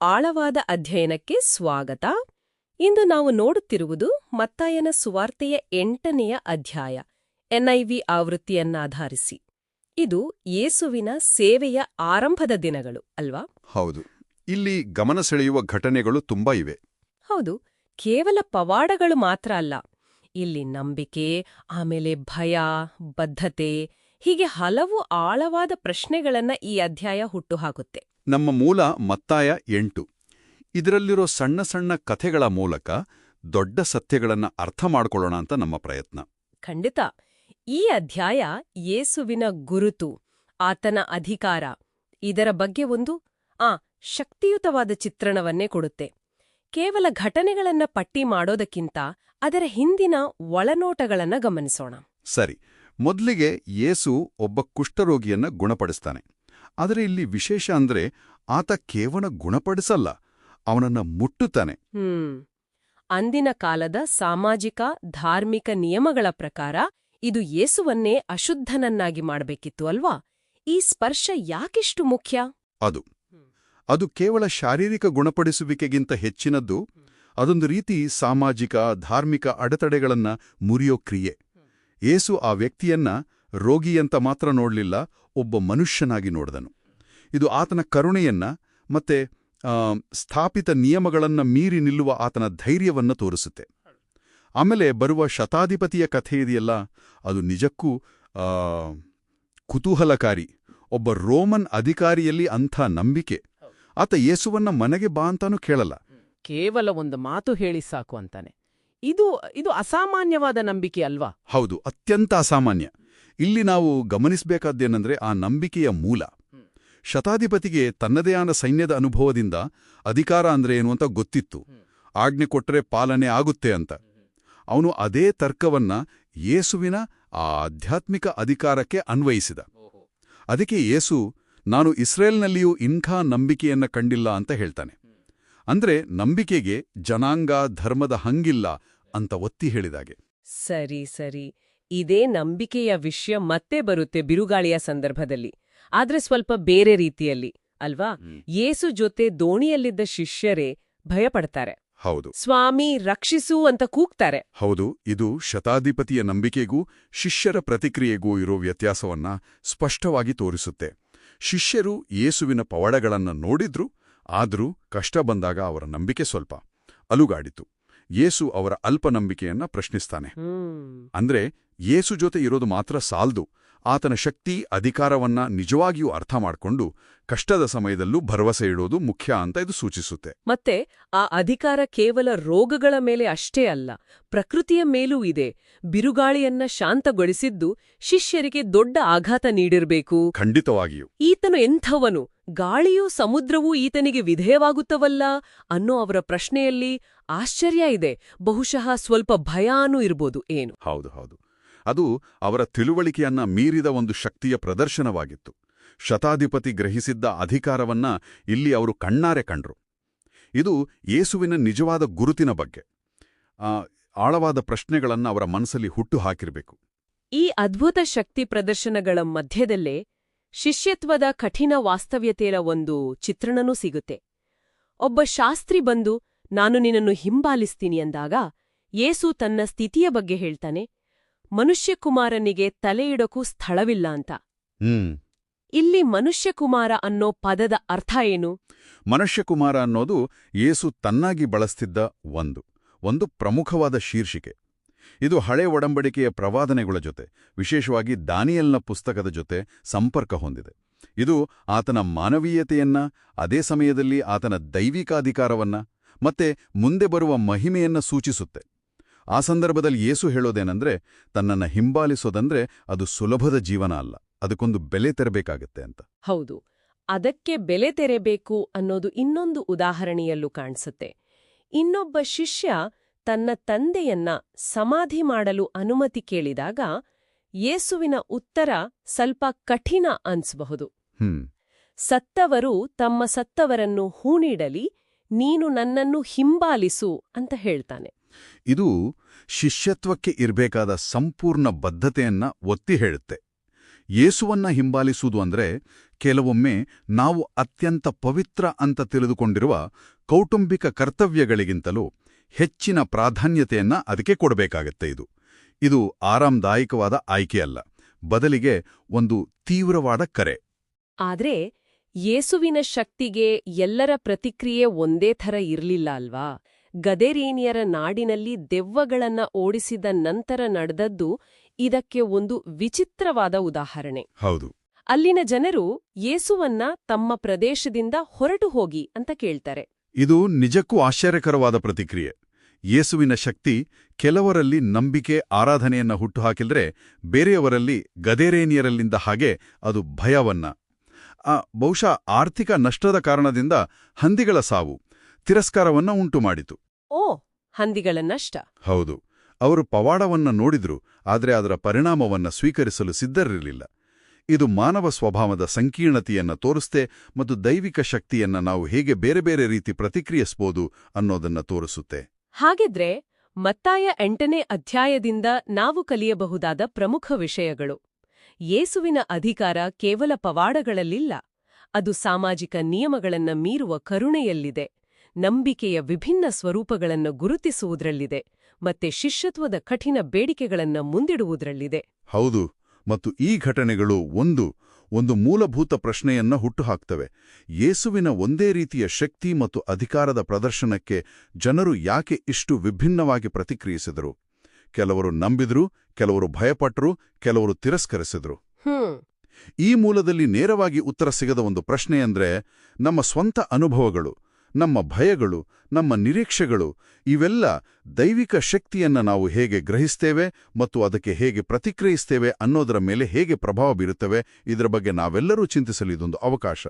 ಆಳವಾದ ಅಧ್ಯಯನಕ್ಕೆ ಸ್ವಾಗತ. ಇಂದು ನಾವು ನೋಡುತ್ತಿರುವುದು ಮತ್ತಾಯನ ಸುವಾರ್ತೆಯ ಎಂಟನೆಯ ಅಧ್ಯಾಯ ಎನ್ಐವಿ ಆವೃತ್ತಿಯನ್ನಾಧಾರಿಸಿ ಇದು ಯೇಸುವಿನ ಸೇವೆಯ ಆರಂಭದ ದಿನಗಳು ಅಲ್ವಾ? ಹೌದು. ಇಲ್ಲಿ ಗಮನ ಸೆಳೆಯುವ ಘಟನೆಗಳು ತುಂಬಾ ಇವೆ. ಹೌದು. ಕೇವಲ ಪವಾಡಗಳು ಮಾತ್ರ ಅಲ್ಲ. ಇಲ್ಲಿ ನಂಬಿಕೆ ಆಮೇಲೆ ಭಯ ಬದ್ಧತೆ ಹೀಗೆ ಹಲವು ಆಳವಾದ ಪ್ರಶ್ನೆಗಳನ್ನ ಈ ಅಧ್ಯಾಯ ಹುಟ್ಟುಹಾಕುತ್ತೆ ನಮ್ಮ ಮೂಲ ಮತ್ತಾಯ ಎಂಟು. ಇದರಲ್ಲಿರೋ ಸಣ್ಣ ಸಣ್ಣ ಕಥೆಗಳ ಮೂಲಕ ದೊಡ್ಡ ಸತ್ಯಗಳನ್ನ ಅರ್ಥ ಮಾಡಿಕೊಳ್ಳೋಣ ಅಂತ ನಮ್ಮ ಪ್ರಯತ್ನ. ಖಂಡಿತ. ಈ ಅಧ್ಯಾಯ ಯೇಸುವಿನ ಗುರುತು ಆತನ ಅಧಿಕಾರ ಇದರ ಬಗ್ಗೆ ಒಂದು ಆ ಶಕ್ತಿಯುತವಾದ ಚಿತ್ರಣವನ್ನೇ ಕೊಡುತ್ತೆ. ಕೇವಲ ಘಟನೆಗಳನ್ನ ಪಟ್ಟಿ ಮಾಡೋದಕ್ಕಿಂತ ಅದರ ಹಿಂದಿನ ಒಳನೋಟಗಳನ್ನ ಗಮನಿಸೋಣ. ಸರಿ. ಮೊದಲಿಗೆ ಯೇಸು ಒಬ್ಬ ಕುಷ್ಠರೋಗಿಯನ್ನ ಗುಣಪಡಿಸ್ತಾನೆ. ಆದರೆ ಇಲ್ಲಿ ವಿಶೇಷ ಅಂದ್ರೆ ಆತ ಕೇವಲ ಗುಣಪಡಿಸಲ್ಲ ಅವನನ್ನ ಮುಟ್ಟುತ್ತಾನೆ. ಅಂದಿನ ಕಾಲದ ಸಾಮಾಜಿಕ ಧಾರ್ಮಿಕ ನಿಯಮಗಳ ಪ್ರಕಾರ ಇದು ಯೇಸುವನ್ನೇ ಅಶುದ್ಧನನ್ನಾಗಿ ಮಾಡಬೇಕಿತ್ತು ಅಲ್ವಾ? ಈ ಸ್ಪರ್ಶ ಯಾಕಿಷ್ಟು ಮುಖ್ಯ? ಅದು. ಅದು ಕೇವಲ ಶಾರೀರಿಕ ಗುಣಪಡಿಸುವಿಕೆಗಿಂತ ಹೆಚ್ಚಿನದ್ದು ಅದೊಂದು ರೀತಿ ಸಾಮಾಜಿಕ ಧಾರ್ಮಿಕ ಅಡೆತಡೆಗಳನ್ನ ಮುರಿಯೋ ಕ್ರಿಯೆ. ಏಸು ಆ ವ್ಯಕ್ತಿಯನ್ನ ರೋಗಿಯಂತ ಮಾತ್ರ ನೋಡಲಿಲ್ಲ ಒಬ್ಬ ಮನುಷ್ಯನಾಗಿ ನೋಡಿದನು. ಇದು ಆತನ ಕರುಣೆಯನ್ನ ಮತ್ತೆ ಸ್ಥಾಪಿತ ನಿಯಮಗಳನ್ನ ಮೀರಿ ನಿಲ್ಲುವ ಆತನ ಧೈರ್ಯವನ್ನ ತೋರಿಸುತ್ತೆ. ಆಮೇಲೆ ಬರುವ ಶತಾಧಿಪತಿಯ ಕಥೆ ಇದೆಯಲ್ಲ ಅದು ನಿಜಕ್ಕೂ ಕುತೂಹಲಕಾರಿ. ಒಬ್ಬ ರೋಮನ್ ಅಧಿಕಾರಿಯಲ್ಲಿ ಅಂಥ ನಂಬಿಕೆ. ಆತ ಯೇಸುವನ್ನ ಮನೆಗೆ ಬಾ ಅಂತಾನೂ ಕೇಳಲ್ಲ. ಕೇವಲ ಒಂದು ಮಾತು ಹೇಳಿ ಸಾಕು ಅಂತಾನೆ. ಇದು ಇದು ಅಸಾಮಾನ್ಯವಾದ ನಂಬಿಕೆ ಅಲ್ವಾ? ಹೌದು ಅತ್ಯಂತ ಅಸಾಮಾನ್ಯ. ಇಲ್ಲಿ ನಾವು ಗಮನಿಸಬೇಕಾದ್ದೇನೆಂದರೆ ಆ ನಂಬಿಕೆಯ ಮೂಲ. ಶತಾಧಿಪತಿಗೆ ತನ್ನದೇ ಆದ ಸೈನ್ಯದ ಅನುಭವದಿಂದ ಅಧಿಕಾರ ಅಂದ್ರೆ ಏನು ಅಂತ ಗೊತ್ತಿತ್ತು. ಆಜ್ಞೆ ಕೊಟ್ಟರೆ ಪಾಲನೆ ಆಗುತ್ತೆ ಅಂತ. ಅವನು ಅದೇ ತರ್ಕವನ್ನ ಯೇಸುವಿನ ಆ ಆಧ್ಯಾತ್ಮಿಕ ಅಧಿಕಾರಕ್ಕೆ ಅನ್ವಯಿಸಿದ. ಅದಕ್ಕೆ ಯೇಸು ನಾನು ಇಸ್ರೇಲ್ನಲ್ಲಿಯೂ ಇಂಥ ನಂಬಿಕೆಯನ್ನ ಕಂಡಿಲ್ಲ ಅಂತ ಹೇಳ್ತಾನೆ. ಅಂದ್ರೆ ನಂಬಿಕೆಗೆ ಜನಾಂಗ ಧರ್ಮದ ಹಂಗಿಲ್ಲ ಅಂತ ಒತ್ತಿ ಹೇಳಿದಾಗೆ. ಸರಿ ಸರಿ. ಇದೇ ನಂಬಿಕೆಯ ವಿಷಯ ಮತ್ತೆ ಬರುತ್ತೆ ಬಿರುಗಾಳಿಯ ಸಂದರ್ಭದಲ್ಲಿ. ಆದ್ರೆ ಸ್ವಲ್ಪ ಬೇರೆ ರೀತಿಯಲ್ಲಿ ಅಲ್ವಾ? ಯೇಸು ಜೊತೆ ದೋಣಿಯಲ್ಲಿದ್ದ ಶಿಷ್ಯರೇ ಭಯಪಡ್ತಾರೆ. ಹೌದು. ಸ್ವಾಮಿ ರಕ್ಷಿಸು ಅಂತ ಕೂಗ್ತಾರೆ. ಹೌದು ಇದು ಶತಾಧಿಪತಿಯ ನಂಬಿಕೆಗೂ ಶಿಷ್ಯರ ಪ್ರತಿಕ್ರಿಯೆಗೂ ಇರೋ ವ್ಯತ್ಯಾಸವನ್ನ ಸ್ಪಷ್ಟವಾಗಿ ತೋರಿಸುತ್ತೆ. ಶಿಷ್ಯರು ಯೇಸುವಿನ ಪವಾಡಗಳನ್ನ ನೋಡಿದ್ರು ಆದ್ರೂ ಕಷ್ಟ ಬಂದಾಗ ಅವರ ನಂಬಿಕೆ ಸ್ವಲ್ಪ ಅಲುಗಾಡಿತು. ಯೇಸು ಅವರ ಅಲ್ಪನಂಬಿಕೆಯನ್ನ ಪ್ರಶ್ನಿಸ್ತಾನೆ. ಹ್ಮ್. ಅಂದ್ರೆ ಯೇಸು ಜೊತೆ ಇರೋದು ಮಾತ್ರ ಸಾಲ್ದು. ಆತನ ಶಕ್ತಿ ಅಧಿಕಾರವನ್ನ ನಿಜವಾಗಿಯೂ ಅರ್ಥ ಮಾಡಿಕೊಂಡು ಕಷ್ಟದ ಸಮಯದಲ್ಲೂ ಭರವಸೆ ಇಡೋದು ಮುಖ್ಯ ಅಂತ ಇದು ಸೂಚಿಸುತ್ತೆ. ಮತ್ತೆ ಆ ಅಧಿಕಾರ ಕೇವಲ ರೋಗಗಳ ಮೇಲೆ ಅಷ್ಟೇ ಅಲ್ಲ ಪ್ರಕೃತಿಯ ಮೇಲೂ ಇದೆ. ಬಿರುಗಾಳಿಯನ್ನ ಶಾಂತಗೊಳಿಸಿದ್ದು ಶಿಷ್ಯರಿಗೆ ದೊಡ್ಡ ಆಘಾತ ನೀಡಿರಬೇಕು. ಖಂಡಿತವಾಗಿಯೂ. ಈತನು ಎಂಥವನು? ಗಾಳಿಯೂ ಸಮುದ್ರವೂ ಈತನಿಗೆ ವಿಧೇಯವಾಗುತ್ತವಲ್ಲ ಅನ್ನೋ ಅವರ ಪ್ರಶ್ನೆಯಲ್ಲಿ ಆಶ್ಚರ್ಯ ಇದೆ. ಬಹುಶಃ ಸ್ವಲ್ಪ ಭಯಾನೂ ಇರ್ಬೋದು ಏನು. ಹೌದು ಹೌದು. ಅದು ಅವರ ತಿಳುವಳಿಕೆಯನ್ನ ಮೀರಿದ ಒಂದು ಶಕ್ತಿಯ ಪ್ರದರ್ಶನವಾಗಿತ್ತು. ಶತಾಧಿಪತಿ ಗ್ರಹಿಸಿದ್ದ ಅಧಿಕಾರವನ್ನ ಇಲ್ಲಿ ಅವರು ಕಣ್ಣಾರೆ ಕಂಡ್ರು. ಇದು ಯೇಸುವಿನ ನಿಜವಾದ ಗುರುತಿನ ಬಗ್ಗೆ. ಆ, ಆಳವಾದ ಪ್ರಶ್ನೆಗಳನ್ನ ಅವರ ಮನಸ್ಸಲ್ಲಿ ಹುಟ್ಟು ಹಾಕಿರಬೇಕು. ಈ ಅದ್ಭುತ ಶಕ್ತಿ ಪ್ರದರ್ಶನಗಳ ಮಧ್ಯದಲ್ಲೇ ಶಿಷ್ಯತ್ವದ ಕಠಿಣ ವಾಸ್ತವ್ಯತೆಯ ಒಂದು ಚಿತ್ರಣನೂ ಸಿಗುತ್ತೆ. ಒಬ್ಬ ಶಾಸ್ತ್ರಿ ಬಂದು ನಾನು ನಿನ್ನನ್ನು ಹಿಂಬಾಲಿಸ್ತೀನಿ ಅಂದಾಗ ಯೇಸು ತನ್ನ ಸ್ಥಿತಿಯ ಬಗ್ಗೆ ಹೇಳ್ತಾನೆ ಮನುಷ್ಯಕುಮಾರನಿಗೆ ತಲೆಯಿಡಕ್ಕೂ ಸ್ಥಳವಿಲ್ಲ ಅಂತ. ಇಲ್ಲಿ ಮನುಷ್ಯಕುಮಾರ ಅನ್ನೋ ಪದದ ಅರ್ಥ ಏನು? ಮನುಷ್ಯಕುಮಾರ ಅನ್ನೋದು ಯೇಸು ತನ್ನಾಗಿ ಬಳಸ್ತಿದ್ದ ಒಂದು ಒಂದು ಪ್ರಮುಖವಾದ ಶೀರ್ಷಿಕೆ. ಇದು ಹಳೆ ಒಡಂಬಡಿಕೆಯ ಪ್ರವಾದನೆಗಳ ಜೊತೆ, ವಿಶೇಷವಾಗಿ ದಾನಿಯಲ್ನ ಪುಸ್ತಕದ ಜೊತೆ ಸಂಪರ್ಕ ಹೊಂದಿದೆ. ಇದು ಆತನ ಮಾನವೀಯತೆಯನ್ನ, ಅದೇ ಸಮಯದಲ್ಲಿ ಆತನ ದೈವಿಕಾಧಿಕಾರವನ್ನ, ಮತ್ತೆ ಮುಂದೆ ಬರುವ ಮಹಿಮೆಯನ್ನ ಸೂಚಿಸುತ್ತೆ. ಆ ಸಂದರ್ಭದಲ್ಲಿ ಏಸು ಹೇಳೋದೇನೆಂದ್ರೆ, ತನ್ನನ್ನ ಹಿಂಬಾಲಿಸೋದಂದ್ರೆ ಅದು ಸುಲಭದ ಜೀವನ ಅಲ್ಲ, ಅದಕ್ಕೊಂದು ಬೆಲೆ ತೆರಬೇಕಾಗತ್ತೆ ಅಂತ. ಹೌದು. ಅದಕ್ಕೆ ಬೆಲೆ ತೆರೆಬೇಕು ಅನ್ನೋದು ಇನ್ನೊಂದು ಉದಾಹರಣೆಯಲ್ಲೂ ಕಾಣಿಸುತ್ತೆ. ಇನ್ನೊಬ್ಬ ಶಿಷ್ಯ ತನ್ನ ತಂದೆಯನ್ನ ಸಮಾಧಿ ಮಾಡಲು ಅನುಮತಿ ಕೇಳಿದಾಗ ಯೇಸುವಿನ ಉತ್ತರ ಸ್ವಲ್ಪ ಕಠಿಣ ಅನ್ಸಬಹುದು. ಹ್ಮ್. ಸತ್ತವರು ತಮ್ಮ ಸತ್ತವರನ್ನು ಹೂಣಿಡಲಿ ನೀನು ನನ್ನನ್ನು ಹಿಂಬಾಲಿಸು ಅಂತ ಹೇಳ್ತಾನೆ. ಇದು ಶಿಷ್ಯತ್ವಕ್ಕೆ ಇರಬೇಕಾದ ಸಂಪೂರ್ಣ ಬದ್ಧತೆಯನ್ನ ಒತ್ತಿ ಹೇಳುತ್ತೆ. ಯೇಸುವನ್ನ ಹಿಂಬಾಲಿಸುವುದು ಅಂದ್ರೆ ಕೆಲವೊಮ್ಮೆ ನಾವು ಅತ್ಯಂತ ಪವಿತ್ರ ಅಂತ ತಿಳಿದುಕೊಂಡಿರುವ ಕೌಟುಂಬಿಕ ಕರ್ತವ್ಯಗಳಿಗಿಂತಲೂ ಹೆಚ್ಚಿನ ಪ್ರಾಧಾನ್ಯತೆಯನ್ನ ಅದಕ್ಕೆ ಕೊಡಬೇಕಾಗತ್ತೆ ಇದು. ಇದು ಆರಾಮದಾಯಕವಾದ ಆಯ್ಕೆಯಲ್ಲ ಬದಲಿಗೆ ಒಂದು ತೀವ್ರವಾದ ಕರೆ. ಆದ್ರೆ ಯೇಸುವಿನ ಶಕ್ತಿಗೆ ಎಲ್ಲರ ಪ್ರತಿಕ್ರಿಯೆ ಒಂದೇ ಥರ ಇರಲಿಲ್ಲ ಅಲ್ವಾ? ಗದೇರೇನಿಯರ ನಾಡಿನಲ್ಲಿ ದೆವ್ವಗಳನ್ನ ಓಡಿಸಿದ ನಂತರ ನಡೆದದ್ದು ಇದಕ್ಕೆ ಒಂದು ವಿಚಿತ್ರವಾದ ಉದಾಹರಣೆ. ಹೌದು. ಅಲ್ಲಿನ ಜನರು ಯೇಸುವನ್ನ ತಮ್ಮ ಪ್ರದೇಶದಿಂದ ಹೊರಟು ಹೋಗಿ ಅಂತ ಕೇಳ್ತಾರೆ. ಇದು ನಿಜಕ್ಕೂ ಆಶ್ಚರ್ಯಕರವಾದ ಪ್ರತಿಕ್ರಿಯೆ. ಯೇಸುವಿನ ಶಕ್ತಿ ಕೆಲವರಲ್ಲಿ ನಂಬಿಕೆ ಆರಾಧನೆಯನ್ನ ಹುಟ್ಟುಹಾಕಿದ್ರೆ ಬೇರೆಯವರಲ್ಲಿ ಗದೇರೇನಿಯರಲ್ಲಿಂದ ಹಾಗೆ ಅದು ಭಯವನ್ನ. ಆ ಬಹುಶಃ ಆರ್ಥಿಕ ನಷ್ಟದ ಕಾರಣದಿಂದ ಹಂದಿಗಳ ಸಾವು ತಿರಸ್ಕಾರವನ್ನ ಉಂಟುಮಾಡಿತು. ಓ ಹಂದಿಗಳ ನಷ್ಟ. ಹೌದು. ಅವರು ಪವಾಡವನ್ನ ನೋಡಿದ್ರು ಆದರೆ ಅದರ ಪರಿಣಾಮವನ್ನ ಸ್ವೀಕರಿಸಲು ಸಿದ್ಧರಿರಲಿಲ್ಲ. ಇದು ಮಾನವ ಸ್ವಭಾವದ ಸಂಕೀರ್ಣತೆಯನ್ನ ತೋರಿಸ್ತೆ ಮತ್ತು ದೈವಿಕ ಶಕ್ತಿಯನ್ನ ನಾವು ಹೇಗೆ ಬೇರೆ ಬೇರೆ ರೀತಿ ಪ್ರತಿಕ್ರಿಯಿಸಬಹುದು ಅನ್ನೋದನ್ನ ತೋರಿಸುತ್ತೆ. ಹಾಗಿದ್ರೆ ಮತ್ತಾಯ ಎಂಟನೇ ಅಧ್ಯಾಯದಿಂದ ನಾವು ಕಲಿಯಬಹುದಾದ ಪ್ರಮುಖ ವಿಷಯಗಳು. ಯೇಸುವಿನ ಅಧಿಕಾರ ಕೇವಲ ಪವಾಡಗಳಲ್ಲಿಲ್ಲ. ಅದು ಸಾಮಾಜಿಕ ನಿಯಮಗಳನ್ನ ಮೀರುವ ಕರುಣೆಯಲ್ಲಿದೆ. ನಂಬಿಕೆಯ ವಿಭಿನ್ನ ಸ್ವರೂಪಗಳನ್ನು ಗುರುತಿಸುವುದರಲ್ಲಿದೆ. ಮತ್ತೆ ಶಿಷ್ಯತ್ವದ ಕಠಿಣ ಬೇಡಿಕೆಗಳನ್ನು ಮುಂದಿಡುವುದರಲ್ಲಿದೆ. ಹೌದು. ಮತ್ತು ಈ ಘಟನೆಗಳು ಒಂದು ಒಂದು ಮೂಲಭೂತ ಪ್ರಶ್ನೆಯನ್ನ ಹುಟ್ಟುಹಾಕ್ತವೆ. ಯೇಸುವಿನ ಒಂದೇ ರೀತಿಯ ಶಕ್ತಿ ಮತ್ತು ಅಧಿಕಾರದ ಪ್ರದರ್ಶನಕ್ಕೆ ಜನರು ಯಾಕೆ ಇಷ್ಟು ವಿಭಿನ್ನವಾಗಿ ಪ್ರತಿಕ್ರಿಯಿಸಿದರು? ಕೆಲವರು ನಂಬಿದ್ರು ಕೆಲವರು ಭಯಪಟ್ಟರು ಕೆಲವರು ತಿರಸ್ಕರಿಸಿದ್ರು. ಈ ಮೂಲದಲ್ಲಿ ನೇರವಾಗಿ ಉತ್ತರ ಸಿಗದ ಒಂದು ಪ್ರಶ್ನೆಯಂದ್ರೆ ನಮ್ಮ ಸ್ವಂತ ಅನುಭವಗಳು. ನಮ್ಮ ಭಯಗಳು, ನಮ್ಮ ನಿರೀಕ್ಷೆಗಳು, ಇವೆಲ್ಲ ದೈವಿಕ ಶಕ್ತಿಯನ್ನ ನಾವು ಹೇಗೆ ಗ್ರಹಿಸ್ತೇವೆ ಮತ್ತು ಅದಕ್ಕೆ ಹೇಗೆ ಪ್ರತಿಕ್ರಿಯಿಸ್ತೇವೆ ಅನ್ನೋದರ ಮೇಲೆ ಹೇಗೆ ಪ್ರಭಾವ ಬೀರುತ್ತವೆ, ಇದರ ಬಗ್ಗೆ ನಾವೆಲ್ಲರೂ ಚಿಂತಿಸಲು ಇದೊಂದು ಅವಕಾಶ.